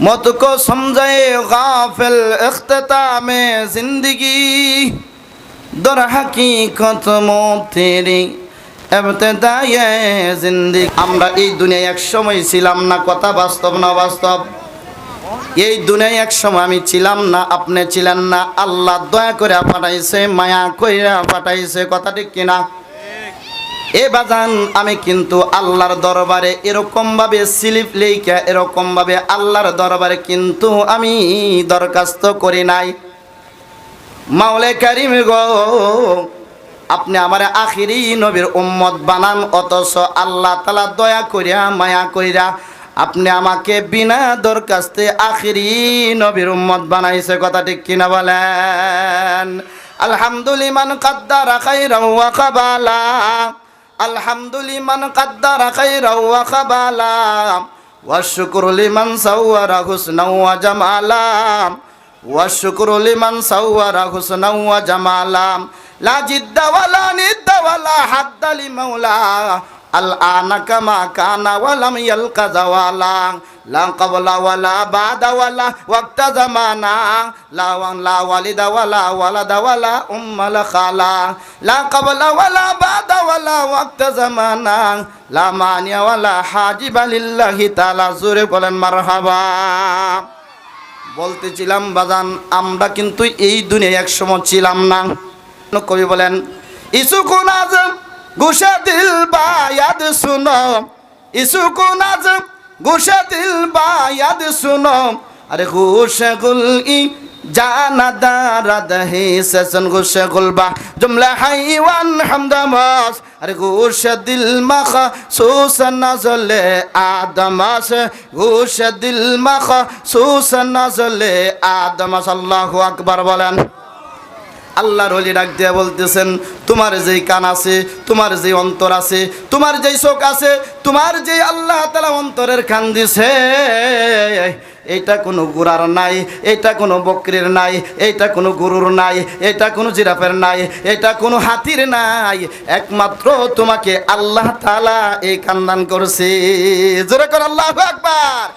मौत को समझे गाफिल इख्तिताम जिंदगी दर हकीकत मौत तेरी এবতেদায়ে জিন্দি আমরা এই দুনিয়ায় এক সময় ছিলাম না কথা বাস্তব না বাস্তব এই দুনিয়ায় এক সময় আমি ছিলাম না আপনি ছিলেন না আল্লাহ দয়া করে পাঠাইছে মায়া কইরা পাঠাইছে কথা ঠিক কিনা এ বাজান, আমি কিন্তু আল্লাহর দরবারে এরকম ভাবে স্লিপ লেখা এরকম ভাবে আল্লাহর দরবারে কিন্তু আমি দরখাস্ত করি নাই। মাওলে কারিম গো, আপনি আমার আখিরি নবীর উম্মত বানান, অথচ আল্লাহ তালা দয়া করিয়া, মায়া কইরা আপনি আমাকে বিনা দরখাস্তে আখিরি নবীর উম্মত বানাইছে, কথা ঠিক কিনা বলেন? আলহামদুলিমান কাদ্দারা খাইরা ওয়া কাবালা। আলহামদুলিমান কাদ্দারা খাইরাও ওয়া খাবালা ওয়া শুকরু লিমান সাওয়ারা হুসনাও ওয়া জামালা ওয়া শুকরু লিমান সাওয়ারা হুসনাও আল আনাকামা কানা ওয়ালাম ইয়ালকা জাওয়ালা লা ক্বাবলা ওয়ালা বাদা ওয়ালা ওয়াক্তা জামানা, লা ওয়ালা ওয়ালিদা ওয়ালা ওয়ালাদা ওয়ালা উম্মাল খালা, লা ক্বাবলা ওয়ালা বাদা ওয়ালা ওয়াক্তা জামানা, লা মানিয়া ওয়ালা হাজিবা লিল্লাহি তাআলা। জোরে বলেন, মারহাবা। বলতেছিলাম, বাজান, আমরা কিন্তু এই দুনিয়ায় একসময় ছিলাম না। কবি বলেন, ইসুকুন আজম গুসা দিল বায়াদ শুনো। ইসু কোন আজ গুসা দিল বায়াদ শুনো। আরে গুসা গুল ই জানা দারাদ হে সেসন গুসা গুলবা জুমলা হাইওয়ান হামদামাস আরে গুসা দিল মাখা সুসন নজলে আদমাস গুসা দিল মাখা সুসন নজলে আদমাস আল্লাহু আকবার বলেন। আল্লাহর অলি ডাক দিয়া বলতেছেন, তোমার যেই কান আছে, তোমার যেই অন্তর আছে, তোমার যেই চোখ আছে, তোমার যেই আল্লাহ তালা অন্তরের কান দিছে, এটা কোনো গুড়ার নাই, এটা কোনো বকরির নাই, এটা কোনো গরুর নাই, এটা কোনো জিরাফের নাই, এটা কোনো হাতির নাই, একমাত্র তোমাকে আল্লাহ তালা এই কান্দান করছে। জোরে কর আল্লাহ আকবার।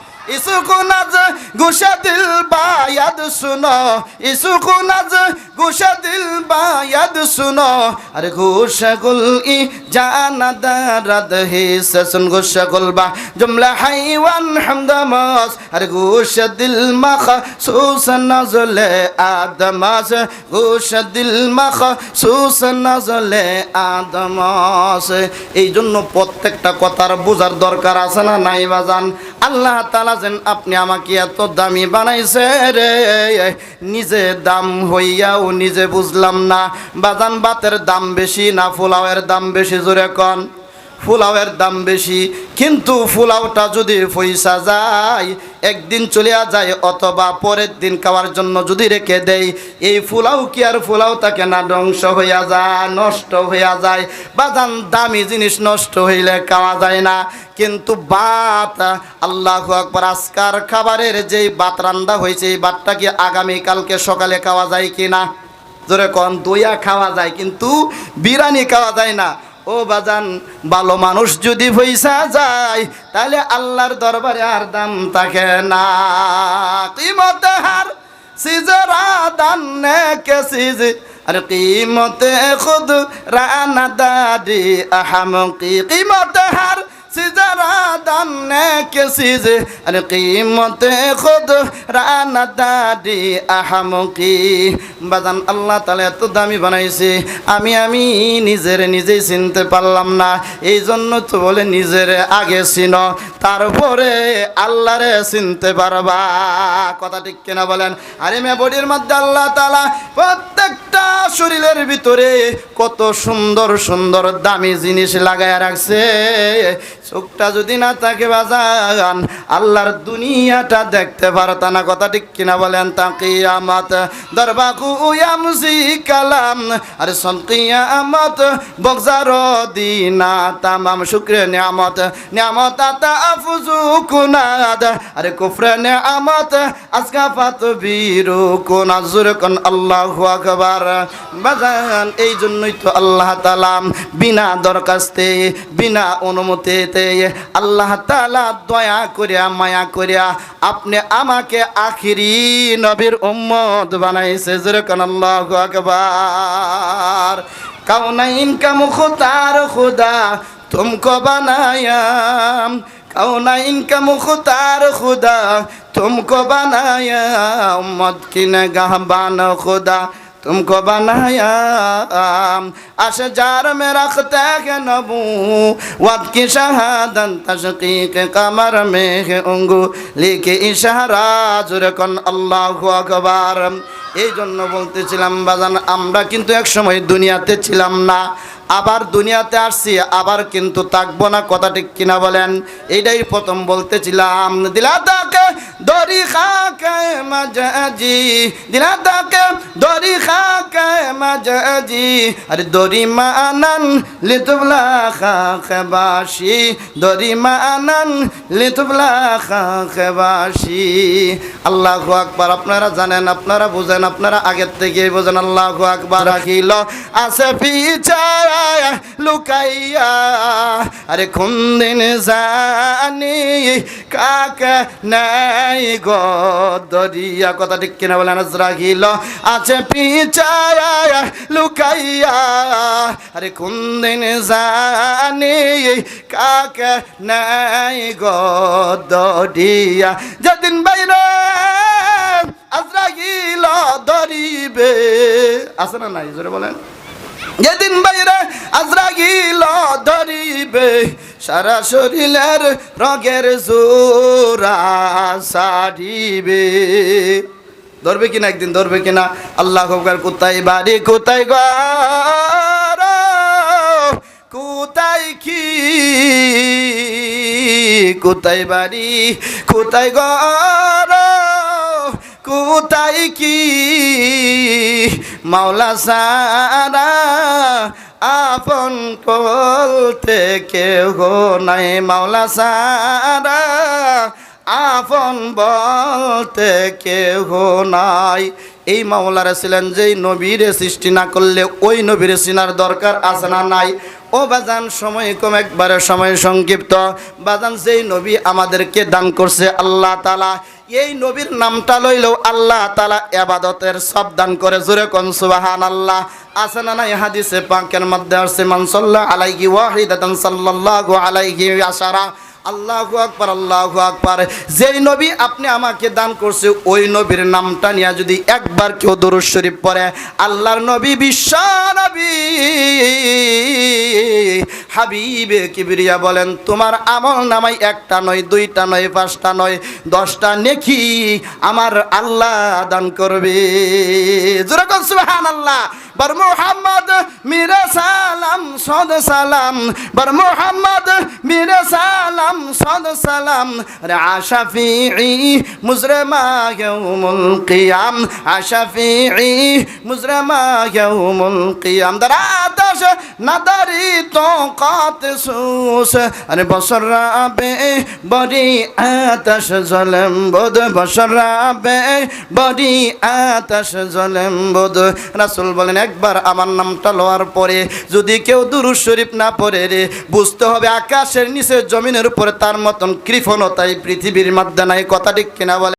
এই জন্য প্রত্যেকটা কথার বোঝার দরকার আছে না নাই বাজান? আল্লাহ তালা যেন আপনি আমাকে এত দামি বানাইছে রে। নিজে দাম হইয়াও নিজে বুঝলাম না। বাজান বাতের দাম বেশি না ফুলাওয়ের দাম বেশি, জোরে কন। ফুলাওয়ের দাম বেশি। কিন্তু ফুলাওটা যদি পয়সা যায়, একদিন চলিয়া যায় অথবা পরের দিন খাওয়ার জন্য যদি রেখে দেয় এই ফুলাও কি আর ফুলাও তাকে না ধ্বংস হইয়া যায়, নষ্ট হইয়া যায়। বাজান দামি জিনিস নষ্ট হইলে খাওয়া যায় না। কিন্তু বাত, আল্লাহ আকবর, আজকার খাবারের যেই বাত রান্না হয়েছে এই বাতটা কি আগামীকালকে সকালে খাওয়া যায় কি না জোরে কন, দইয়া খাওয়া যায়, কিন্তু বিরিয়ানি খাওয়া যায় না। ও বাজান, ভালো মানুষ যদি পয়সা যায়, তাহলে আল্লাহর দরবারে আর দাম থাকে না। কিমতে হার সিজরা দান কে সিজ, আর কিমতে খুদ রানা দাদি আহাম কি? কিমতে হার সিজরা দান কে সিজ আরে কিমতে খুদ রানা দাদি আহম বাজান আল্লাহ তালা এত দামি বানাইছে, আমি আমি নিজের নিজেই চিনতে পারলাম না। এই জন্য তো বলে নিজের আগে চিন, তারপরে আল্লাহরে চিনতে পারবা। কথা ঠিক কিনা বলেন? আরে মে বডির মধ্যে আল্লাহ তালা প্রত্যেকটা শরীরের ভিতরে কত সুন্দর সুন্দর দামি জিনিস লাগায় রাখছে। চোখটা যদি না থাকে বাজান, আল্লাহর দুনিয়াটা দেখতে পারতা না। কথা ঠিক কিনা বলেন তাকে আমাত দরবাকু ইয়ামসি কালাম, আরে সন্তিয়া আমত বগজার দিনা তামাম শুক্রে নিয়ামত। নিয়ামত আতা আফুজু কুনাদ, আরে কুফরে নিয়ামত, আজকা ফাত বীরু কোন আজুর কোন আল্লাহু আকবার। বাজান এই জন্যই তো আল্লাহ তালাম বিনা দরখাস্তে, বিনা অনুমতিতে সাথে আল্লাহ তালা দয়া করিয়া, মায়া করিয়া আপনি আমাকে আখিরি নবীর উম্মদ বানাইছে। যেরকম আল্লাহ আকবার। কাউনাইন কামু খুতার খুদা, তুমকো বানায়াম। কাউনাইন ইনকাম খুতার খুদা, তুমকো বানায়াম। উম্মদ কিনে গাহবান খুদা? तुमको बनाया अशजार में रखते हैं नबू वद की शहादत तशकीक कमर में है उंगू लिखे इशारा जुरकन अल्लाह আকবার এই জন্য বলতেছিলাম বাজান আমরা কিন্তু এক সময় দুনিয়াতে ছিলাম না আবার দুনিয়াতে আসছি, আবার কিন্তু থাকব না, কথা ঠিক কিনা বলেন? এইটাই প্রথম বলতেছিলাম। দিলা তাকে দড়ি খাকে মাঝাজি, দিলা তাকে দড়ি খাকে মাঝাজি। আরে দড়ি মানান লিতুবলা খাকে বাসি, দড়ি মানান লিতুবলা খাকে বাসি। আল্লাহ আকবার, আপনারা জানেন, আপনারা বুঝেন, আপনারা আগের থেকে বোঝেন, আল্লাহ আকবার। রাখিল, আছে পিছায় লুকাইয়া, আরে কোন দিন জানি কাকে নাই গো কথা ঠিক কিনা বলেন রাখিল আছে পিছায়, লুকাইয়া, আরে কোন দিন জানি কাকে নাই গো যেদিন বাইরে আজরাগিল ধরিবে আছে না নাই? জোরে বলেন। যেদিন বাইরে আজরাগিল ধরিবে, সারা শরীরের রগের জোরা সারিবে। ধরবে কিনা একদিন, ধরবে কিনা? আল্লাহ খবর কোথায় বাড়ি, কোথায় ঘর? কোথায় কি? কোথায় বাড়ি, কোথায় ঘর? কোথায় কি? মাওলা সারা আপন বলতে কেউ নাই। মাওলা সারা আপন বলতে কেউ নাই। এই মাওলারা ছিলেন যেই নবীরে সৃষ্টি না করলে ওই নবীরে চিনার দরকার আছে না নাই। ও বাজান, সময় কম, একবারে সময় সংক্ষিপ্ত। বাজান, যেই নবী আমাদেরকে দান করছে আল্লাহ তালা এই নবীর নামটা লইলেও আল্লাহ তালা এবাদতের সব দান করে জোরে কন সুবাহান আল্লাহ আছে না নাই হাদিসে পাঁকের মধ্যে আসছে মানসল্লাহ আলাইহি ওয়াহিদাতান সাল্লাল্লাহু আলাইহি আশারা। আল্লাহু আকবার আল্লাহু আকবার। যেই নবী আপনি আমাকে দান করছে, ওই নবীর নামটা নিয়ে যদি একবার কেউ দরুদ শরীফ পড়ে, আল্লাহর নবী বিশ্ব নবী হাবিবে কিবরিয়া বলেন, তোমার আমল নামাই একটা নয়, দুইটা নয়, পাঁচটা নয়, দশটা নেকি আমার আল্লাহ দান করবে। জোরকন সুবহান আল্লাহ বর মোহাম্মদ মিরে সালাম, সদ সালাম। বর মোহাম্মদ মিরে সালাম সদ সালাম, রে আশাফিঈ মুজরমা ইয়াউমুল কিয়াম আশাফিঈ মুজরমা ইয়াউমুল কিয়াম। দারাদাশ নাদারি তো কাত সুস, আরে বসর রাবে বডি আতাশ জলম বোধ বসর বডি আতাশ জলম বোধ। রাসূল বলেন, একবার আমার নামটা লওয়ার পরে যদি কেউ দুরুদ শরীফ না পড়ে রে, বুঝতে হবে আকাশের নিচে জমিনের উপরে তার মতন কৃপণতাই পৃথিবীর মধ্যে নাই কথা ঠিক কিনা বলে